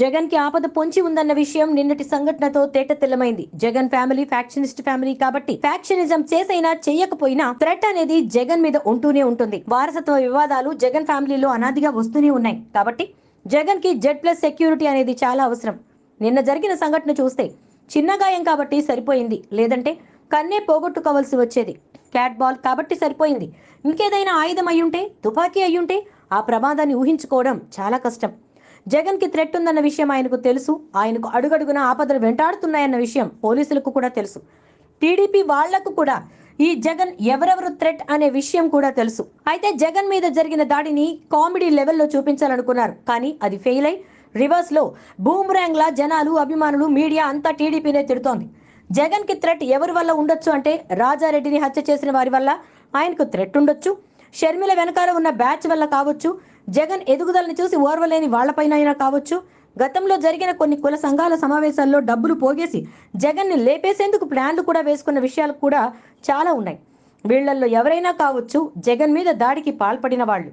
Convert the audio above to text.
జగన్కి ఆపద పొంచి ఉందన్న విషయం నిన్నటి సంఘటనతో తేటతెల్లమైంది జగన్ ఫ్యామిలీ ఫ్యాక్షనిస్ట్ ఫ్యామిలీ కాబట్టి ఫ్యాక్షనిజం చేసైనా చేయకపోయినా థ్రెట్ అనేది జగన్ మీద ఉంటూనే ఉంటుంది. వారసత్వ వివాదాలు జగన్ ఫ్యామిలీలో అనాదిగా వస్తూనే ఉన్నాయి. కాబట్టి జగన్కి జెడ్ ప్లస్ సెక్యూరిటీ అనేది చాలా అవసరం. నిన్న జరిగిన సంఘటన చూస్తే చిన్న గాయం కాబట్టి సరిపోయింది. లేదంటే కన్నే పోగొట్టుకోవాల్సి వచ్చేది. క్యాట్ బాల్ కాబట్టి సరిపోయింది. ఇంకేదైనా ఆయుధం అయ్యుంటే తుపాకీ అయ్యుంటే ఆ ప్రమాదాన్ని ఊహించుకోవడం చాలా కష్టం. జగన్కి థ్రెట్ ఉందన్న విషయం ఆయనకు తెలుసు. ఆయనకు అడుగడుగున ఆపదలు వెంటాడుతున్నాయన్న విషయం పోలీసులకు కూడా తెలుసు. టీడీపీ వాళ్ళకు కూడా ఈ జగన్ ఎవరెవరు థ్రెట్ అనే విషయం కూడా తెలుసు. అయితే జగన్ మీద జరిగిన దాడిని కామెడీ లెవెల్లో చూపించాలనుకున్నారు. కానీ అది ఫెయిల్ అయి రివర్స్లో బూమ్రాంగ్ లా జనాలు అభిమానులు మీడియా అంతా టీడీపీనే తిడుతోంది. జగన్కి థ్రెట్ ఎవరి వల్ల ఉండొచ్చు అంటే రాజారెడ్డిని హత్య చేసిన వారి వల్ల ఆయనకు థ్రెట్ ఉండొచ్చు. షర్మిల వెనకాల ఉన్న బ్యాచ్ వల్ల కావచ్చు. జగన్ ఎదుగుదలని చూసి ఓర్వలేని వాళ్ళపైన అయినా కావచ్చు గతంలో జరిగిన కొన్ని కుల సంఘాల సమావేశాల్లో డబ్బులు పోగేసి జగన్ని లేపేసేందుకు ప్లాన్లు కూడా వేసుకున్న విషయాలు కూడా చాలా ఉన్నాయి. వీళ్ళల్లో ఎవరైనా కావచ్చు జగన్ మీద దాడికి పాల్పడిన వాళ్ళు.